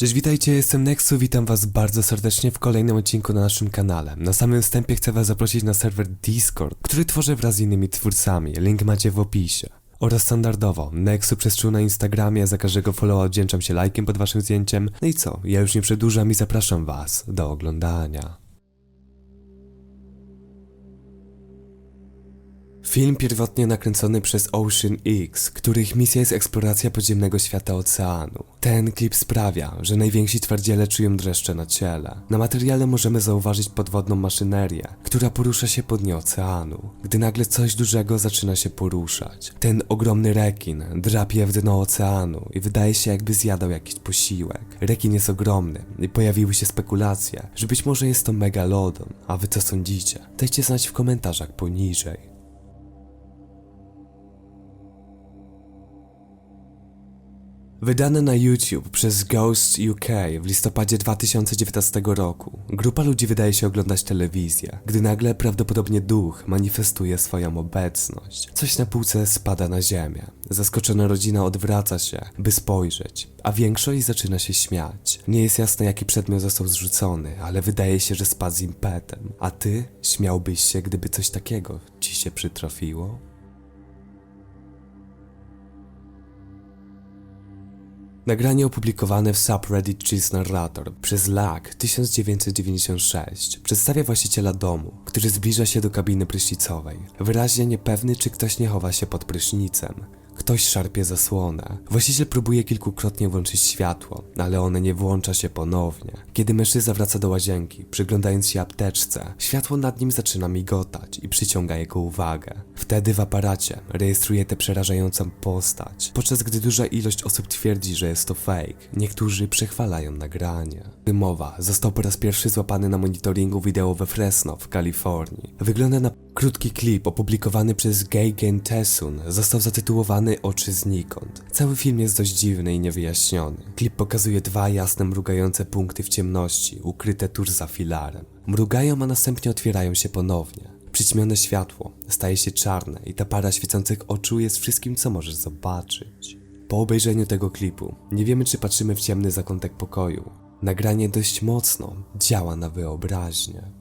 Cześć, witajcie, jestem Nexu, witam was bardzo serdecznie w kolejnym odcinku na naszym kanale. Na samym wstępie chcę was zaprosić na serwer Discord, który tworzę wraz z innymi twórcami, link macie w opisie. Oraz standardowo, Nexu przez czuł na Instagramie, za każdego followa oddzięczam się lajkiem pod waszym zdjęciem. No i co, ja już nie przedłużam i zapraszam was do oglądania. Film pierwotnie nakręcony przez Ocean X, których misja jest eksploracja podziemnego świata oceanu. Ten klip sprawia, że najwięksi twardziele czują dreszcze na ciele. Na materiale możemy zauważyć podwodną maszynerię, która porusza się po dnie oceanu, gdy nagle coś dużego zaczyna się poruszać. Ten ogromny rekin drapie w dno oceanu i wydaje się jakby zjadał jakiś posiłek. Rekin jest ogromny i pojawiły się spekulacje, że być może jest to megalodon, a wy co sądzicie? Dajcie znać w komentarzach poniżej. Wydane na YouTube przez Ghost UK w listopadzie 2019 roku, grupa ludzi wydaje się oglądać telewizję, gdy nagle prawdopodobnie duch manifestuje swoją obecność. Coś na półce spada na ziemię. Zaskoczona rodzina odwraca się, by spojrzeć, a większość zaczyna się śmiać. Nie jest jasne jaki przedmiot został zrzucony, ale wydaje się, że spadł z impetem. A ty śmiałbyś się, gdyby coś takiego ci się przytrafiło? Nagranie opublikowane w subreddit Cheese Narrator przez LAG 1996 przedstawia właściciela domu, który zbliża się do kabiny prysznicowej. Wyraźnie niepewny, czy ktoś nie chowa się pod prysznicem. Ktoś szarpie zasłonę. Właściciel próbuje kilkukrotnie włączyć światło, ale one nie włącza się ponownie. Kiedy mężczyzna wraca do łazienki, przyglądając się apteczce, światło nad nim zaczyna migotać i przyciąga jego uwagę. Wtedy w aparacie rejestruje tę przerażającą postać, podczas gdy duża ilość osób twierdzi, że jest to fake. Niektórzy przechwalają nagranie. Dymowa został po raz pierwszy złapany na monitoringu wideo we Fresno w Kalifornii. Wygląda na krótki klip opublikowany przez Geigen Tessun został zatytułowany Oczy znikąd. Cały film jest dość dziwny i niewyjaśniony. Klip pokazuje dwa jasne mrugające punkty w ciemności, ukryte tuż za filarem. Mrugają, a następnie otwierają się ponownie. Przyćmione światło staje się czarne i ta para świecących oczu jest wszystkim, co możesz zobaczyć. Po obejrzeniu tego klipu nie wiemy, czy patrzymy w ciemny zakątek pokoju. Nagranie dość mocno działa na wyobraźnię.